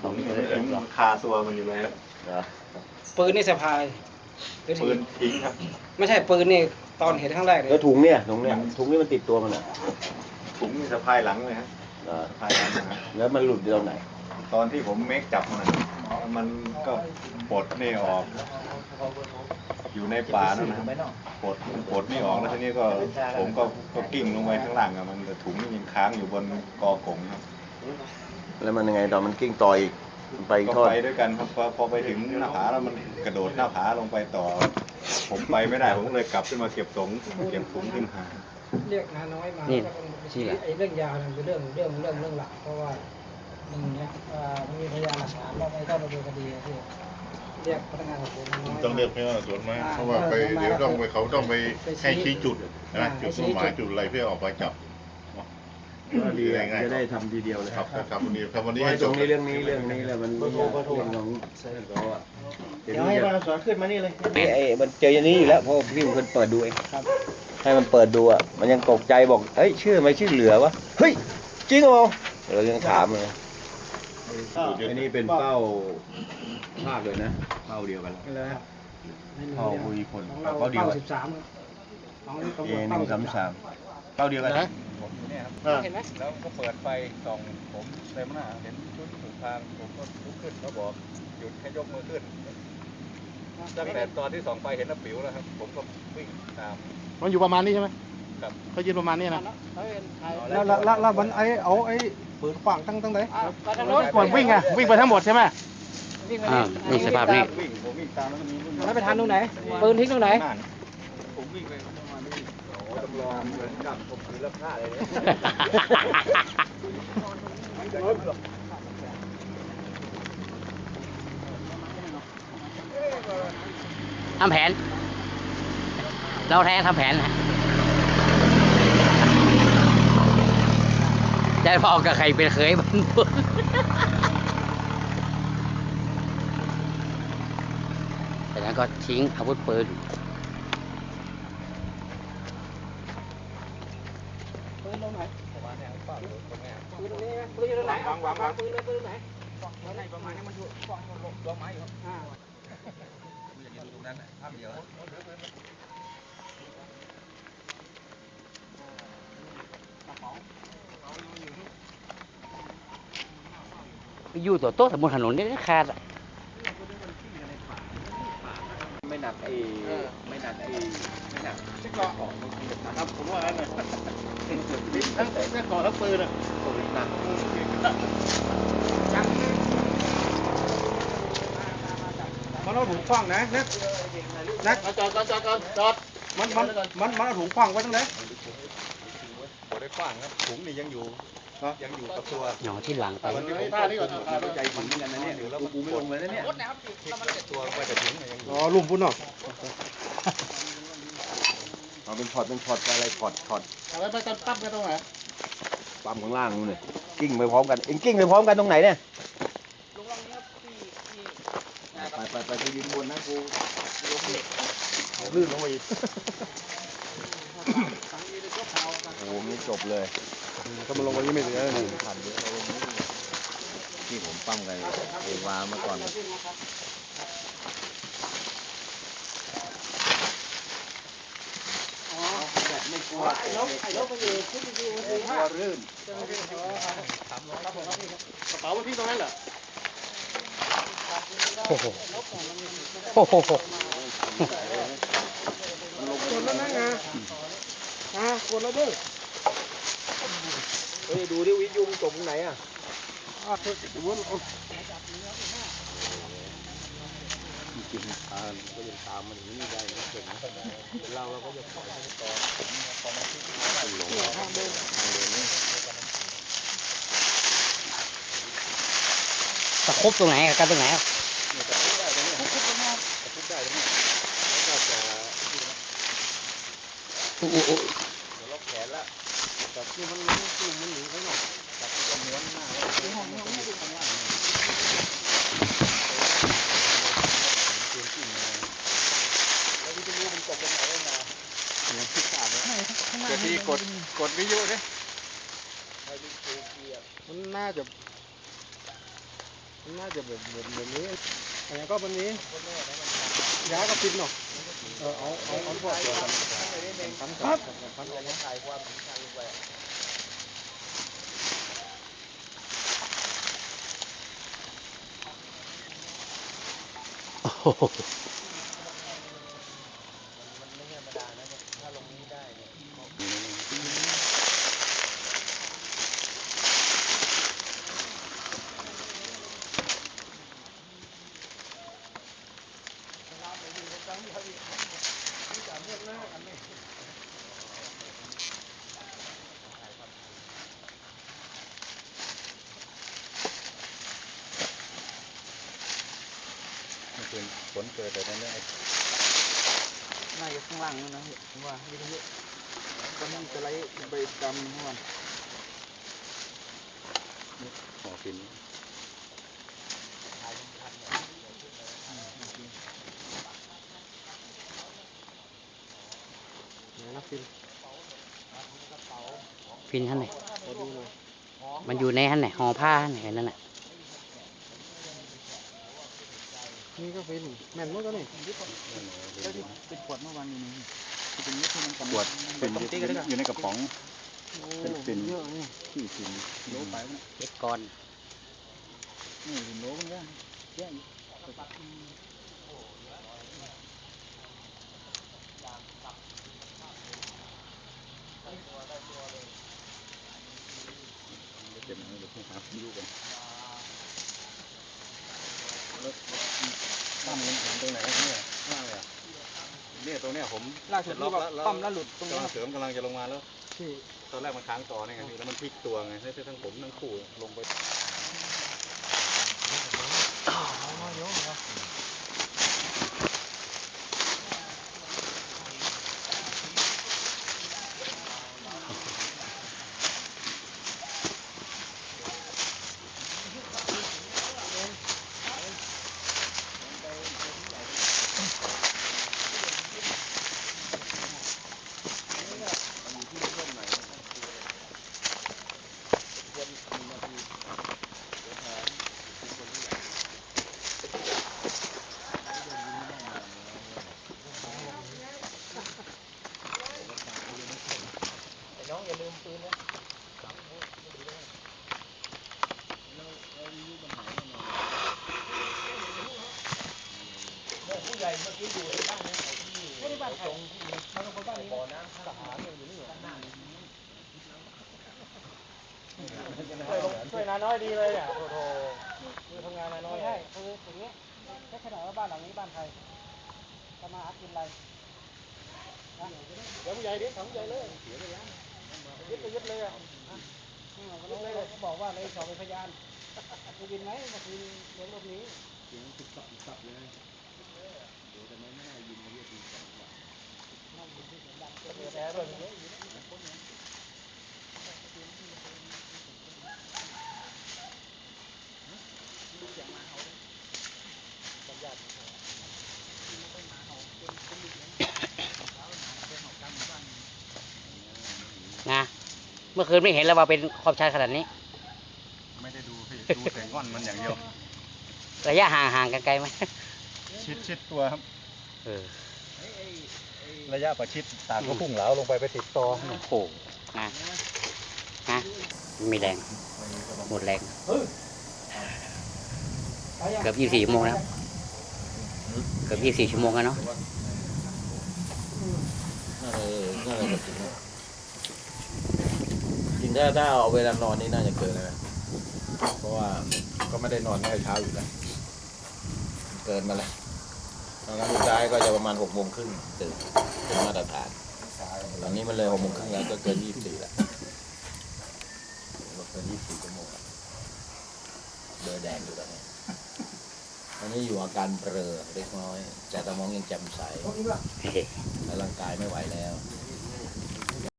ถุงถุงคาตัวมันอยู่เลยครับเหรอปืนนี่สะพายหรือปืนทิ้งครับไม่ใช่ปืนนี่ตอนเห็นครั้งแรกเลแล้วยถุงเนี่ยถุงเนี่ยถุงนี่มันติดตัวมันอะถุงนี่สะพายหลังเลยครับเหรอสะพายหลังนะครับแล้วมันหลุดอยู่ตรงไหนตอนที่ผมเมคจับมันอะมันก็ปลดนี่ออก อยู่ในป่านั่นนะครับปลดปลดนี่ออกแล้วทีนี้ก็ผมก็ก็กิ้งลงไปข้างล่างอะมันแต่ถุงยังค้างอยู่บนกอกงครับ แล้วมันยังไงตอนมันกิ้งต่ออีกมันไปอีกก็ทอดไปด้วยกันครับพอพอไปถึงหน้าผาแล้วมันกระโดดหน้าผาลงไปต่อ ผมไปไม่ได้ผมก็เลยกลับขึ้นมาเก็บถุงเก็บถุงขึ้นหาเรียกนาน้อยมานี่แล้วก็ชื่ออะไรไอ้เรื่องยาเนี่ยเป็นเรื่องเรื่องเรื่องเรื่องหลักเพราะว่าหนึ่งนะอ่ามันมีพยานหลักฐานว่าไม่ต้องดำเนินคดีอะที่เรียกพนักงานสอบสวนนาน้อยต้องเรียกพนักงานสอบสวนมาอ่าเพราะว่าไปเออมาเดี๋ยวต้องไปแล้วเขาต้องไปไปชี้ให้ชี้จุดอ่านะให้จุดชี้มุ่งหมายจุดจุดอะไรเพื่อออกหมายจับ ดีง่ายๆจะได้ทำทีเดียวเลยครับครับวันนี้ครับวันนี้ไอ้ให้ตจรบงนี้เรื่องนี้เรื่องนี้แหละมันเรื่องของเขาอะเดี๋ยวให้มาสอนขึ้นมานี่เลยไอ้ไอ้มันเจออย่างนี้อยู่แล้วเพราะพี่เป็นคนเปิดดูเองให้มันเปิดดูอะมันยังตกใจบอกเฮ้ยชื่อไม่ชื่อเหลือวะเฮ้ยจริงเหรอเรายังถามเลยอันนี้เป็นเป้าภาคเลยนะเป้าเดียวกันเลยครับเป้าคุยคนของเราเป้าเดียวเป้ากันสิบสามครับของเอหนึ่งสามสามเป้าเดียวกัน ผมอยู่เนี่ยครับอ่า เห็นไหมแล้วก็เปิดไฟส่องผมเต็มหน้าเห็นชุดถูกทางผมก็ลุกขึ้นเขาบอกหยุดให้ยกมือขึ้นตั้งแต่ตอนที่ส่องไฟเห็นน้ำปิ๋วแล้วครับ ผมก็วิ่งตาม มันอยู่ประมาณนี้ใช่ไหมครับ เขายืนประมาณนี้นะแล้แล้ววแล้วแล้วมันไอ้เอาไอ้ปืนขวางตั้งตั้งไหนก่อนวิ่งไงวิ่งไปทั้งหมดใช่ไหมอ่านี่สภาพนี้วิ่งผมวิ่งตามแล้วก็มีรุ่นแล้วไปทันตรงไหนปืนทิ้งตรงไหน นั่นผมวิ่งไป จำลองเหมือนกับผมถือรับผ้าเลยเนี่ยทำแผน เราแท้ทำแผนนะจะพอกับใครเป็นเคยบ้างจากนั้นก็ทิ้งอาวุธปืน ปืนตรงไหนประมาณเนี้ยป้าผมคนเนี้ยปืนตรงนี้ไหมปืนอยู่ตรงไหนวางวางวางปืนเลยปืนตรงไหนประมาณนี้มันอยู่กองลงไม้อยู่ครับอ่าอยู่ตรงนั้นภาพเดียวอยู่ตัวโต๊ะสมบนถนนนี่ขาดอะไม่หนักไอ้ ไม่หนักไอ้ไม่หนักครับผมว่างั้นเลยทั้งทั้งก่อทั้งปืนอะหนักมันเอาถุงขว้างนะนักนักจอดจอดจอดจอดมันมันมันมันเอาถุงขว้างไว้ตรงไหนผมได้กว้างครับถุงนี่ยังอยู่ยังอยู่กับตัวหนอที่หลังไปวันที่ท่านี้ก่อนใจถึงเหมือนกันนะเนี่ยแล้วกูไม่ลงเลยนะเนี่ยตัวไปแต่ถุงยังอยู่อ๋อลุ่มพุ่นเนาะ เอาเป็นช็อตเป็นช็อตอะไรช็อตช็อตอะไรไปตันปั๊บกันตรงไหนปั๊มข้างล่างนู่นเลยกิ้งไปพร้อมกันเอ็งกิ้งไปพร้อมกันตรงไหนเนี่ยไปไปไปไปยืนบนนะกูลื่นลงไปอีกโอ้โหนี่จบเลยก็มันลงวันนี้ไม่เหลือเลยผ่านเยอะเลยที่ผมปั้มกันเอวาเมื่อก่อน ไอ้รถไอ้รถมันอยู่ที่ที่มันคือห้ารื่นกระเป๋ามันทิ้งตรงนั้นเหรอโอ้โหโอ้โหกดแล้วนะงาอ่ากดแล้วด้วยเฮ้ยดูดิวิทยุมันจบตรงไหนอะอ่าคือส มมติจริงอ่าก็ยังตามมันอย่างนี้ได้นะเก่งนะเราเราก็จะปล่อยให้ต่อพอมาที่หลงทางเดินทางเดินนี่ตะคบตรงไหนกันตรงไหนอะก็จะอู้อู้อู้ล็อกแขนละแต่ที่มันมันมันหนีไปหน่อยแต่ที่จะม้วนหน้าแล้วที่ห้องนี้ห้องนี้ข้างล่างแล้ววิทยุมันกดลงไหนมาเนี่ยที่ขาดแล้วเกิด ที่กดกดวิทยุเนี่ยมันน่าจะน่าจะแบบแบบแบบนี้อะไรก็แบบนี้ย้ายก็ปิดเนาะเออเอาเอาเอาพวกเกี่ยวกับพันครับพันออกมาเมื่อ คืนฝนเกิดแต่นั้นเนี่ยน่าจะข้างล่างนั่นนะผมว่าวิทยุก็นั่นจะไล่ไปจำเมื่อวันหอฟินนะฟิลฟินท่านไหนมันอยู่ในท่านไหนห่อผ้าท่านไหนนั่นน่ะ นี่ก็ฟิลแม่นมั้งก็นี่แล้วที่เป็นขวดเมื่อวานนี้นี่เป็นนี้คือมันกำขวดเป็นอยู่ในกระป๋องเป็นฟินเยอะนี่ที่ฟินโลไปมันเจ็ดก้อนนี่ถึงโลมันก็เยอะอยู่เก็บมาเดี๋ยวผมหาดูกัน ตั้มมันถึงตรงไหนเนี่ยข้างล่างเลยอะเนี่ยตรงเนี้ยผมล่าสุดที่ว่าปั๊มแล้วหลุดตรงกำนี้ลังเสริมกำลังจะลงมาแล้ว ที่ ตอนแรกมันค้างต่อเนี่ยไงพี่แล้วมันพลิกตัวไงให้ทั้งผมทั้งคู่ลงไป เมื่อกี้อยู่ที่บ้านนั้นี่ไม่ได้บ้านใครตรงที่มัตรงบ้านนี้บ่อน้ำทหารอยู่นี่เหรอช่วยนาน้อยดีเลยเนี่ยโอ้โคือทำงานนาน้อยใช่คืออย่างนี้แค่ขนาดว่าบ้านหลังนี้บ้านใครจะมาหากินอะไรเดี๋ยวผู้ใหญ่เดี๋ยวถังใหญ่เลยเยึดไปยึดเลยอะยึดเลยเขาบอกว่าในยสอบเป็นพยานได้ยินไหมเมื่อคืนเดี๋ยวรถนี้เสียงติดตับติดตับเลย นะเมื่อคืนไม่เห็นแล้วว่าเป็นความชันขนาดนี้ ไม่ได้ดูพี่ ดูแต่ง่อนมันอย่างเดียว ระยะห่างห่างกันไกลไหมชิดชิดตัวครับ เออ ระยะประชิดตากก็พุ่งเหลาลงไปไปติดตอโอ้โหนะนะไม่มีแรงหมดแรงเกือบ24ชั่วโมงแล้วเกือบ24ชั่วโมงแล้วเนาะเออน่าจะถึงนะจริงถ้าถ้าเอาเวลานอนนี่น่าจะเกินแล้วนะเพราะว่าก็ไม่ได้นอนตั้งแต่เช้าอยู่แล้วเกินมาแล้ว ตอนนั้นสุดท้ายก็จะประมาณหกโมงครึ่งตื่นเป็นมาตรฐาน ตอนนี้มันเลยหกโมงครึ่งแล้วก็เกินยี่สิบสี่แล้วเกินยี่สิบสี่ชั่วโมงแล้วเบลอแดงอยู่ตอนนี้ตอนนี้อยู่อาการเบลอเล็กน้อย แต่สมองยังแจ่มใสเฮ้แต่ร่างกายไม่ไหวแล้วอ